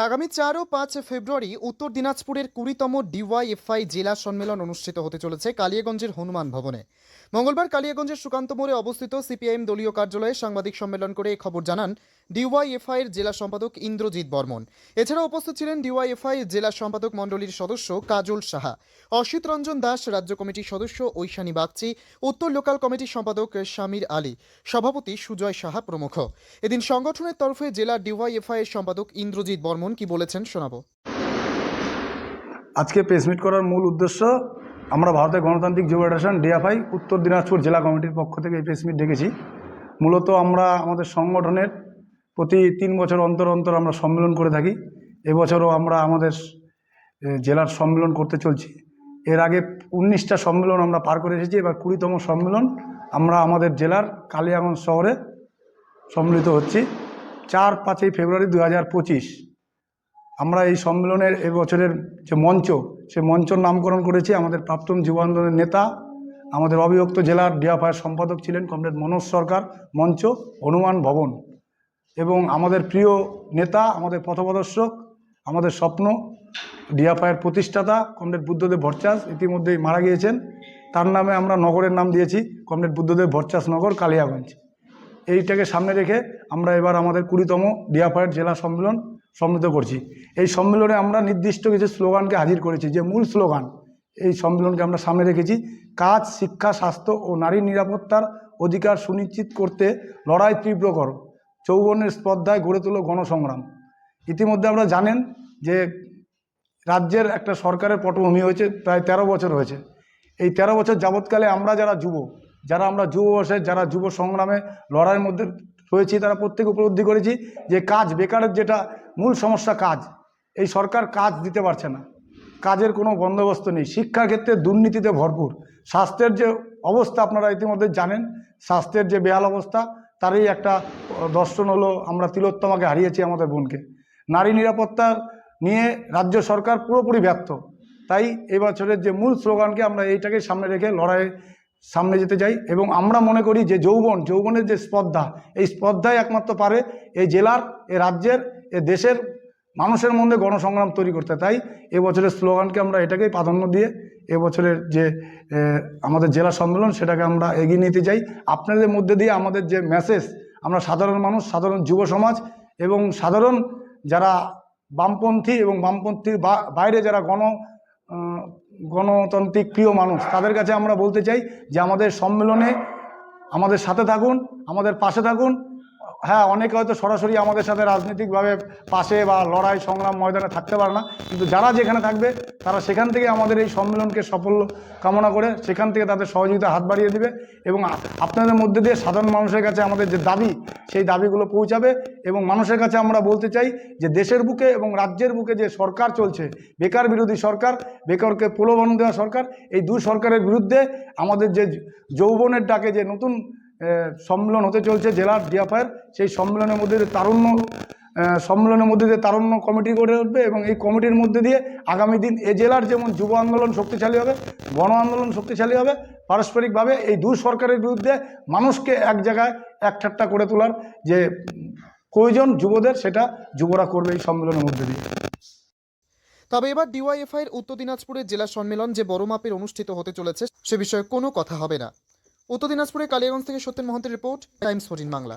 আগামী চার ও পাঁচ ফেব্রুয়ারি উত্তর দিনাজপুরের কুড়িতম ডিওয়াইএফআই জেলা সম্মেলন অনুষ্ঠিত হতে চলেছে কালিয়াগঞ্জের হনুমান ভবনে। মঙ্গলবার কালিয়াগঞ্জের সুকান্ত মোড়ে অবস্থিত সিপিআইএম দলীয় কার্যালয়ে সাংবাদিক সম্মেলন করে খবর জানান ডিওয়াইএফআই এর জেলা সম্পাদক ইন্দ্রজিৎ বর্মন। এছাড়া উপস্থিত ছিলেন ডিওয়াইএফআই জেলা সম্পাদক মণ্ডলীর সদস্য কাজল সাহা, অসিত রঞ্জন দাস রাজ্য কমিটির সদস্য ঐশানী বাগচি, উত্তর লোকাল কমিটির সম্পাদক শামির আলী, সভাপতি সুজয় সাহা প্রমুখ। এদিন সংগঠনের তরফে জেলা ডিওয়াইএফআই এর সম্পাদক ইন্দ্রজিৎ বর্মন কি বলেছেন শোনাবো। আজকে প্রেস মিট করার মূল উদ্দেশ্য, আমরা ভারতের গণতান্ত্রিক যুব ফেডারেশন ডিএফআই উত্তর দিনাজপুর জেলা কমিটির পক্ষ থেকে এই প্রেস মিট ডেকেছি। মূলত আমরা আমাদের সংগঠনের প্রতি তিন বছর অন্তর অন্তর আমরা সম্মেলন করে থাকি। এবছরও আমরা আমাদের জেলার সম্মেলন করতে চলছি। এর আগে উনিশটা সম্মেলন আমরা পার করে এসেছি, এবার কুড়িতম সম্মেলন আমরা আমাদের জেলার কালিয়াগঞ্জ শহরে সম্মিলিত হচ্ছি। চার পাঁচই ফেব্রুয়ারি দু পঁচিশ। আমরা এই সম্মেলনের এবছরের যে মঞ্চ, সে মঞ্চর নামকরণ করেছি আমাদের প্রাক্তন যুব আন্দোলনের নেতা, আমাদের অবিভক্ত জেলার ডিএফআইয়ের সম্পাদক ছিলেন কমরেড মনোজ সরকার, মঞ্চ হনুমান ভবন। এবং আমাদের প্রিয় নেতা, আমাদের পথপ্রদর্শক, আমাদের স্বপ্ন ডিএফআইয়ের প্রতিষ্ঠাতা, কমরেড বুদ্ধদেব ভট্টাস ইতিমধ্যেই মারা গিয়েছেন। তার নামে আমরা নগরের নাম দিয়েছি, কমরেড বুদ্ধদেব ভট্টাস নগর, কালিয়াগঞ্জ। এইটাকে সামনে রেখে আমরা এবার আমাদের কুড়িতম ডিয়াফায়ার জেলা সম্মেলন সম্মিলিত করছি। এই সম্মেলনে আমরা নির্দিষ্ট কিছু স্লোগানকে হাজির করেছি, যে মূল স্লোগান। এই সম্মেলনকে আমরা সামনে রেখেছি, কাজ, শিক্ষা, স্বাস্থ্য ও নারী নিরাপত্তার অধিকার সুনিশ্চিত করতে লড়াই তীব্র করো। চৌবনের স্পর্ধায় গড়ে তোলো গণসংগ্রাম। ইতিমধ্যে আমরা জানেন যে রাজ্যের একটা সরকারের পটভূমি হয়েছে, প্রায় তেরো বছর হয়েছে। এই তেরো বছর যাবৎকালে আমরা যারা যুব, যারা আমরা যুব বয়সে যারা যুব সংগ্রামে লড়াইয়ের মধ্যে রয়েছি, তারা প্রত্যেক উপলব্ধি করেছি যে কাজ, বেকারের যেটা মূল সমস্যা কাজ, এই সরকার কাজ দিতে পারছে না। কাজের কোনো বন্দোবস্ত নেই। শিক্ষার ক্ষেত্রে দুর্নীতিতে ভরপুর। স্বাস্থ্যের যে অবস্থা আপনারা ইতিমধ্যে জানেন, স্বাস্থ্যের যে বেহাল অবস্থা তারই একটা দর্শন হলো, আমরা তিলোত্তমাকে হারিয়েছি আমাদের বোনকে। নারী নিরাপত্তা নিয়ে রাজ্য সরকার পুরোপুরি ব্যর্থ। তাই এবছরের যে মূল স্লোগানকে আমরা এইটাকে সামনে রেখে লড়াই সামনে যেতে চাই এবং আমরা মনে করি যে যৌবন, যৌবনের যে স্পর্ধা, এই স্পর্ধাই একমাত্র পারে এই জেলার এ রাজ্যের এ দেশের মানুষের মধ্যে গণসংগ্রাম তৈরি করতে। তাই এবছরের স্লোগানকে আমরা এটাকেই প্রাধান্য দিয়ে এবছরের যে আমাদের জেলা সম্মেলন, সেটাকে আমরা এগিয়ে নিতে চাই। আপনাদের মধ্যে দিয়ে আমাদের যে মেসেজ আমরা সাধারণ মানুষ, সাধারণ যুব সমাজ এবং সাধারণ যারা বামপন্থী এবং বামপন্থীর বাইরে যারা গণ গণতান্ত্রিক প্রিয় মানুষ, তাদের কাছে আমরা বলতে চাই যে আমাদের সম্মেলনে আমাদের সাথে থাকুন, আমাদের পাশে থাকুন হ্যাঁ অনেকে হয়তো সরাসরি আমাদের সাথে রাজনৈতিকভাবে পাশে বা লড়াই, সংগ্রাম ময়দানে থাকতে পারে না। কিন্তু যারা যেখানে থাকবে, তারা সেখান থেকে আমাদের এই সম্মেলনকে সাফল্য কামনা করে সেখান থেকে তাদের সহযোগিতা হাত বাড়িয়ে দিবে এবং আপনাদের মধ্যে দিয়ে সাধারণ মানুষের কাছে আমাদের যে দাবি, সেই দাবিগুলো পৌঁছাবে এবং মানুষের কাছে আমরা বলতে চাই যে দেশের বুকে এবং রাজ্যের বুকে যে সরকার চলছে, বেকার বিরোধী সরকার, বেকারকে প্রলোভন দেওয়া সরকার, এই দুই সরকারের বিরুদ্ধে আমাদের যে যৌবনের ডাকে যে নতুন সম্মেলন হতে চলছে জেলার ডিএফআইয়ের সেই সম্মেলনের মধ্যে তারুণ্য সম্মেলনের মধ্যে দিয়ে তারুণ্য কমিটি গড়ে উঠবে এবং এই কমিটির মধ্যে দিয়ে আগামী দিন এ জেলার যেমন যুব আন্দোলন শক্তিশালী হবে, গণ আন্দোলন শক্তিশালী হবে, পারস্পরিকভাবে এই দু সরকারের বিরুদ্ধে মানুষকে এক জায়গায় এক একঠাট্টা করে তোলার যে প্রয়োজন যুবদের, সেটা যুবরা করবে এই সম্মেলনের মধ্যে দিয়ে। তবে এবার ডিওয়াইএফআই এর উত্তর দিনাজপুরের জেলা সম্মেলন যে বড় মাপের অনুষ্ঠিত হতে চলেছে, সে বিষয়ে কোনো কথা হবে না। উত্তর দিনাজপুরে কালিয়াগঞ্জ থেকে সত্যেন মহন্তের রিপোর্ট টাইমস ফোরটিন বাংলা।